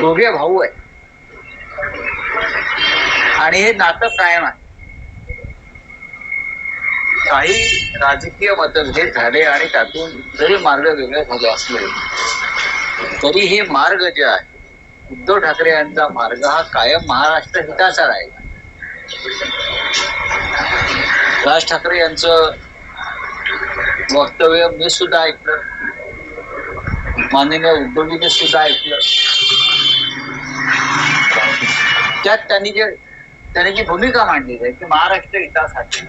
दोघे भाऊ आहे आणि हे नातं कायम आहे. काही राजकीय मतभेद झाले आणि त्यातून जरी मार्ग वेगळे झाले असले तरी हे मार्ग जे आहे उद्धव ठाकरे यांचा मार्ग हा कायम महाराष्ट्र हिताचा राहील. राज ठाकरे यांचं वक्तव्य मी सुद्धा ऐकलं. माननीय उद्धवजीने सुद्धा ऐकलं. त्यात त्यांनी जे त्यांनी जी भूमिका मांडली आहे की महाराष्ट्र हितासाठी.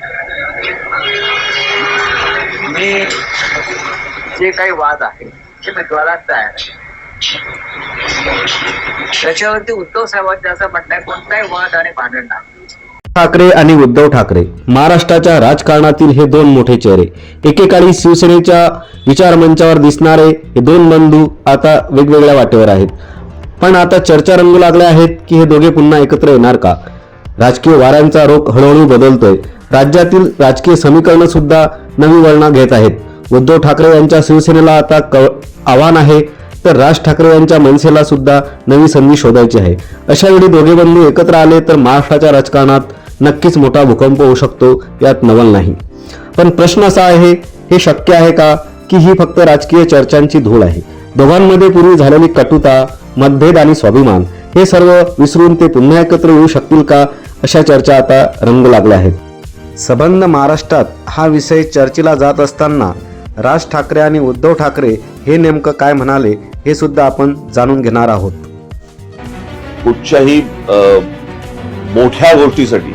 मी जे काही वाद आहे ते मी द्वारात तयार आहे. त्याच्यावरती उद्धव साहेबांचं असं म्हणणं कोणताही वाद आणि भांडण नाही. ठाकरे आणि उद्धव ठाकरे महाराष्ट्राच्या राजकारणातील हे दोन मोठे चेहरे एकेकाळी शिवसेनेच्या विचारमंचावर दिसणारे हे दोन बंधू आता वेगवेगळ्या वाटेवर आहेत. पण आता चर्चा रंगू लागल्या आहेत की हे दोघे पुन्हा एकत्र येणार का? राजकीय वाऱ्यांचा रोख हळूहळू बदलतोय. राज्यातील राजकीय समीकरण सुद्धा नवी वळणा घेत आहेत. उद्धव ठाकरे यांच्या शिवसेनेला आता क आव्हान आहे तर राज ठाकरे यांच्या मनसेला सुद्धा नवी संधी शोधायची आहे. अशा वेळी दोघे बंधू एकत्र आले तर महाराष्ट्राच्या राजकारणात नक्कीच मोठा भूकंप होऊ शकतो यात नवल नाही. पण प्रश्न असा आहे हे शक्य आहे का की ही फक्त राजकीय चर्चांची धूळ आहे? दोघांमध्ये पूर्वी झालेली कटुता मतभेद आणि स्वाभिमान हे सर्व विसरून ते पुन्हा एकत्र येऊ शकतील का अशा चर्चा आता रंग लागल्या आहेत. संबंध महाराष्ट्रात हा विषय चर्चेला जात असताना राज ठाकरे आणि उद्धव ठाकरे हे नेमकं काय म्हणाले हे सुद्धा आपण जाणून घेणार आहोत. कुठच्याही अ, मोठ्या गोष्टीसाठी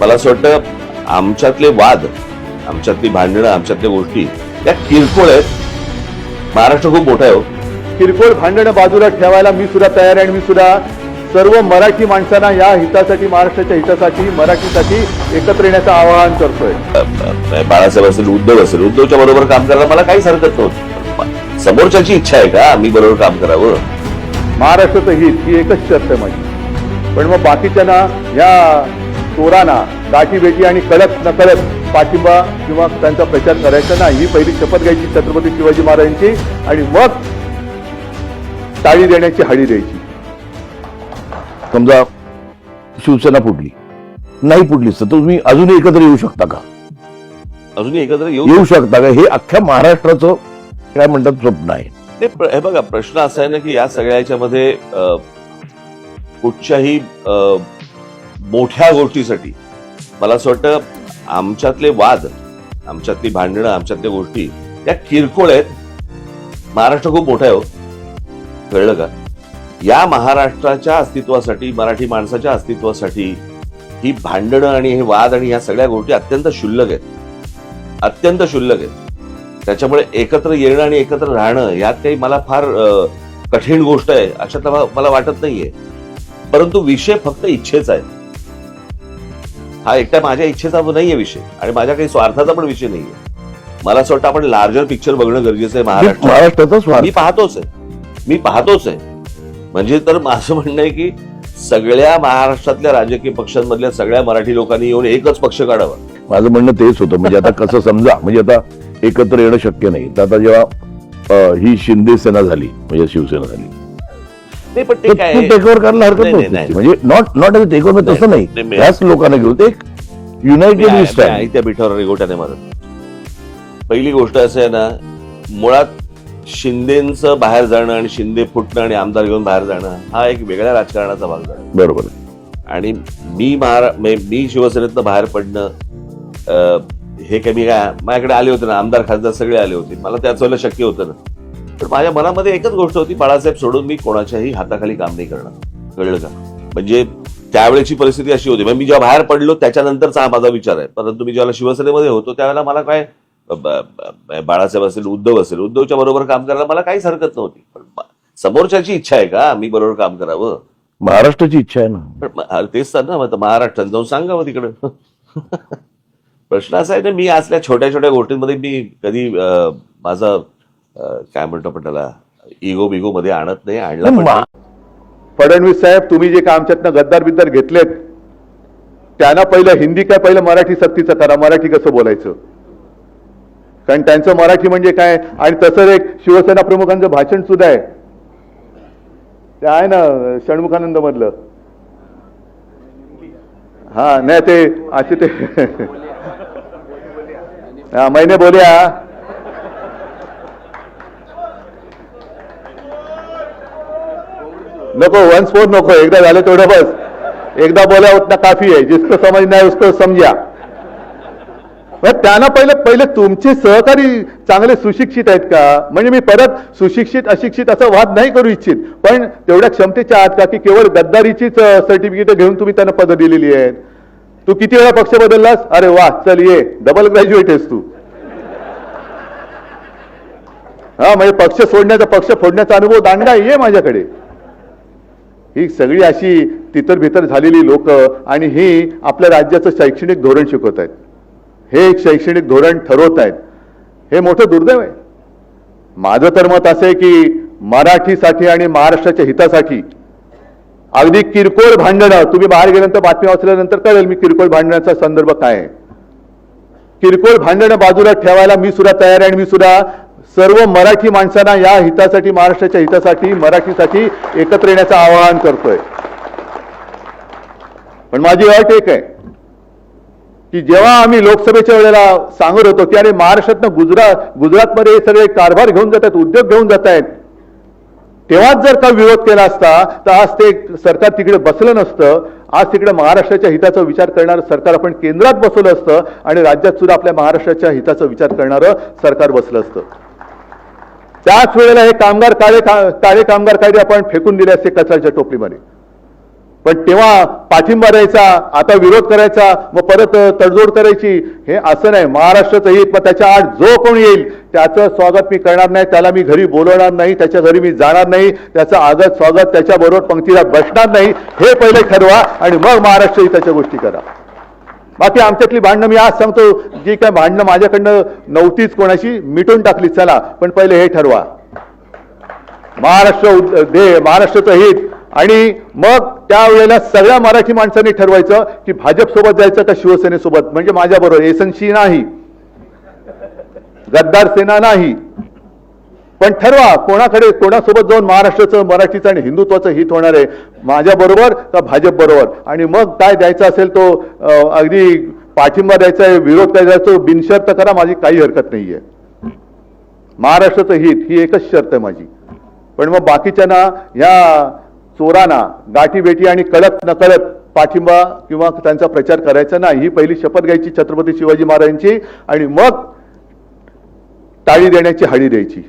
मला असं वाटतं आमच्यातले वाद आमच्यातली भांडणं आमच्यातल्या गोष्टी त्या किरकोळ आहेत. महाराष्ट्र खूप मोठा आहे हो. किरकोळ भांडणं बाजूला ठेवायला मी सुद्धा तयार आहे आणि मी सुद्धा सर्व मराठी माणसांना या हितासाठी महाराष्ट्राच्या हितासाठी मराठीसाठी एकत्र येण्याचं आवाहन करतोय. बाळासाहेब असेल उद्धव असेल उद्धवच्या बरोबर काम करायला मला काहीच हरकत नव्हती. समोरच्याची इच्छा आहे का? मी बरोबर काम करावं? महाराष्ट्राचं हित ही एकच शर्त आहे माझी. पण मग बाकीच्यांना या चोरांना गाठी बेटी आणि कळत नकळत पाठिंबा किंवा त्यांचा प्रचार करायचा नाही. ही पहिली शपथ घ्यायची छत्रपती शिवाजी महाराजांची आणि मग टाळी देण्याची हाडी द्यायची. समजा शिवसेना फुटली नाही फुटली तर तुम्ही अजूनही एकत्र येऊ शकता का? अजूनही एकत्र येऊ शकता. का? हे अख्ख्या महाराष्ट्राचं काय म्हणतात स्वप्न आहे. ते हे बघा प्रश्न असा आहे ना की या सगळ्या याच्यामध्ये अ, कुठच्याही मोठ्या गोष्टीसाठी. मला असं वाटतं आमच्यातले वाद आमच्यातली भांडणं आमच्यातल्या गोष्टी त्या किरकोळ आहेत. महाराष्ट्र खूप मोठा आहे हो. कळलं का? या महाराष्ट्राच्या अस्तित्वासाठी मराठी माणसाच्या अस्तित्वासाठी ही भांडणं आणि हे वाद आणि ह्या सगळ्या गोष्टी अत्यंत क्षुल्लक आहेत. अत्यंत क्षुल्लक आहेत. त्याच्यामुळे एकत्र येणं आणि एकत्र राहणं यात काही मला फार कठीण गोष्ट आहे अशातला मला वाटत नाहीये. परंतु विषय फक्त इच्छेचा आहे. हा एकट्या माझ्या इच्छेचा नाहीये विषय आणि माझ्या काही स्वार्थाचा पण विषय नाहीये. मला असं वाटतं आपण लार्जर पिक्चर बघणं गरजेचं आहे महाराष्ट्र महाराष्ट्राचा मी पाहतोच आहे. मी पाहतोच आहे. म्हणजे तर माझं म्हणणं आहे की सगळ्या महाराष्ट्रातल्या राजकीय पक्षांमधल्या सगळ्या मराठी लोकांनी येऊन एकच पक्ष काढावा. माझं म्हणणं तेच होतं. म्हणजे आता कसं समजा म्हणजे आता एकत्र येणं शक्य नाही. तर आता जेव्हा ही शिंदे सेना झाली म्हणजे शिवसेना झाली नाही पण ते काय टेक ओव्हर करायला हरकत नाही, नाही, नव्हती. नाही. म्हणजे नॉट नॉट टेक ओव्हर तसं नाही, नाही नाही, त्याच लोकांना घेऊन ते एक युनायटेड मी लिस्ट आहे- त्या पिठावर रेगोट्याने मारत. पहिली गोष्ट असं आहे ना मुळात शिंदेचं बाहेर जाणं आणि शिंदे फुटणं आणि आमदार घेऊन बाहेर जाणं हा एक वेगळ्या राजकारणाचा भाग झाला. बरोबर. आणि मी महारा मी मी शिवसेनेतनं बाहेर पडणं अं, हे काही मी काय? माझ्याकडे आले होते ना आमदार खासदार सगळे आले होते. मला त्याच वेळेला शक्य होतं ना. पण माझ्या मनामध्ये एकच गोष्ट होती बाळासाहेब सोडून मी कोणाच्याही हाताखाली काम नाही करणार. कळलं का? म्हणजे त्यावेळेची परिस्थिती अशी होती. मी जेव्हा बाहेर पडलो त्याच्यानंतरचा हा माझा विचार आहे. परंतु मी जेव्हा शिवसेनेमध्ये होतो त्यावेळेला मला काय बाळासाहेब असेल उद्धव असेल उद्धवच्या बरोबर काम करायला मला काहीच हरकत नव्हती. पण समोरच्याची इच्छा आहे का मी बरोबर काम करावं? महाराष्ट्राची इच्छा आहे ना? तेच तर ना महाराष्ट्रात जाऊन सांगावं तिकडं. प्रश्न असा आहे ना मी असल्या छोट्या छोट्या गोष्टींमध्ये मी कधी माझं काय म्हणतो आपण त्याला? इगो बिगो मध्ये आणत नाही आणला पण. फडणवीस साहेब तुम्ही जे काय आमच्यातनं गद्दार बिद्दार घेतलेत त्यांना पहिलं हिंदी काय पहिलं मराठी सक्तीचं करा. मराठी कसं बोलायचं? कारण त्यांचं मराठी म्हणजे काय? आणि तसं एक शिवसेना प्रमुखांचं भाषण सुद्धा आहे. ते आहे ना षण्मुखानंद मधलं हा नाही ते असे ते हा महिने बोल्या. नको वन फोर नको एकदा झालं तेवढं बस. एकदा बोला उतना काफी आहे जिसको समज नाही उसको समजा. त्यांना पहिले पहिले तुमचे सहकारी चांगले सुशिक्षित आहेत का? म्हणजे मी परत सुशिक्षित अशिक्षित असा वाद नाही करू इच्छित. पण तेवढ्या क्षमतेच्या आहात का? की केवळ गद्दारीचीच सर्टिफिकेट घेऊन तुम्ही त्यांना पद दिलेली आहेत? तू किती वेळा पक्ष बदललास? अरे वा चल ये डबल ग्रॅज्युएट आहेस तू. हा म्हणजे पक्ष सोडण्याचा पक्ष फोडण्याचा अनुभव दांडा ये माझ्याकडे. ही सगळी अशी तितर भितर झालेली लोक आणि ही आपल्या राज्याचं शैक्षणिक धोरण शिकवत आहेत. हे एक शैक्षणिक धोरण ठरवत आहेत. हे मोठं दुर्दैव आहे. माझं तर मत असं आहे की मराठीसाठी आणि महाराष्ट्राच्या हितासाठी अगदी किरकोळ भांडणं तुम्ही बाहेर गेल्यानंतर बातमी वाचल्यानंतर कळेल मी किरकोळ भांडणाचा संदर्भ काय आहे. किरकोळ भांडणं बाजूला ठेवायला मी सुद्धा तयार आहे आणि मी सुद्धा सर्व मराठी माणसांना या हितासाठी महाराष्ट्राच्या हितासाठी मराठीसाठी एकत्र येण्याचं आवाहन करतोय. पण माझी अट एक आहे की जेव्हा आम्ही लोकसभेच्या वेळेला सांगत होतो की अरे महाराष्ट्रातनं गुजरात गुजरातमध्ये हे सगळे कारभार घेऊन जात आहेत उद्योग घेऊन जात आहेत तेव्हाच जर का विरोध केला असता तर आज ते सरकार तिकडे बसलं नसतं. आज तिकडे महाराष्ट्राच्या हिताचा विचार करणारं सरकार आपण केंद्रात बसवलं असतं आणि राज्यात सुद्धा आपल्या महाराष्ट्राच्या हिताचा विचार करणारं सरकार बसलं असतं. त्याच वेळेला हे कामगार काळे काळे कामगार कायदे आपण फेकून दिले असते कचऱ्याच्या टोपलीमध्ये. पण तेव्हा पाठिंबा द्यायचा आता विरोध करायचा मग परत तडजोड करायची हे असं नाही. महाराष्ट्राचं हित मग त्याच्या आड जो कोण येईल त्याचं स्वागत मी करणार नाही त्याला मी घरी बोलवणार नाही त्याच्या घरी मी जाणार नाही त्याचं आगत स्वागत त्याच्याबरोबर पंक्तीला बसणार नाही हे पहिले ठरवा आणि मग महाराष्ट्र हिताच्या गोष्टी करा. बाकी आमच्यातली भांडणं मी आज सांगतो जी काय भांडणं माझ्याकडनं नव्हतीच कोणाशी मिटून टाकली चला पण पहिले हे ठरवा. महाराष्ट्र दे महाराष्ट्राचं हित. आणि मग त्यावेळेला सगळ्या मराठी माणसांनी ठरवायचं की भाजप सोबत जायचं का शिवसेनेसोबत? म्हणजे माझ्याबरोबर एसनशी नाही. गद्दार सेना नाही. पण ठरवा कोणाकडे कोणासोबत जाऊन महाराष्ट्राचं मराठीचं आणि हिंदुत्वाचं हित होणार आहे माझ्या बरोबर का भाजप बरोबर? आणि मग काय द्यायचा असेल तो अगदी पाठिंबा द्यायचा आहे विरोध करायचा तो बिनशर्त करा माझी काही हरकत नाहीये. महाराष्ट्राचं हित ही एकच शर्त आहे माझी. पण मग बाकीच्यांना ह्या चोरांना गाठीबेटी आणि कळत नकळत पाठिंबा किंवा त्यांचा प्रचार करायचा नाही ही पहिली शपथ घ्यायची छत्रपती शिवाजी महाराजांची आणि मग टाळी देण्याची हाडी द्यायची.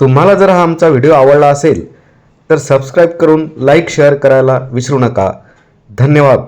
तुम्हाला जर हा आमचा व्हिडिओ आवडला असेल तर सबस्क्राईब करून लाईक शेअर करायला विसरू नका. धन्यवाद.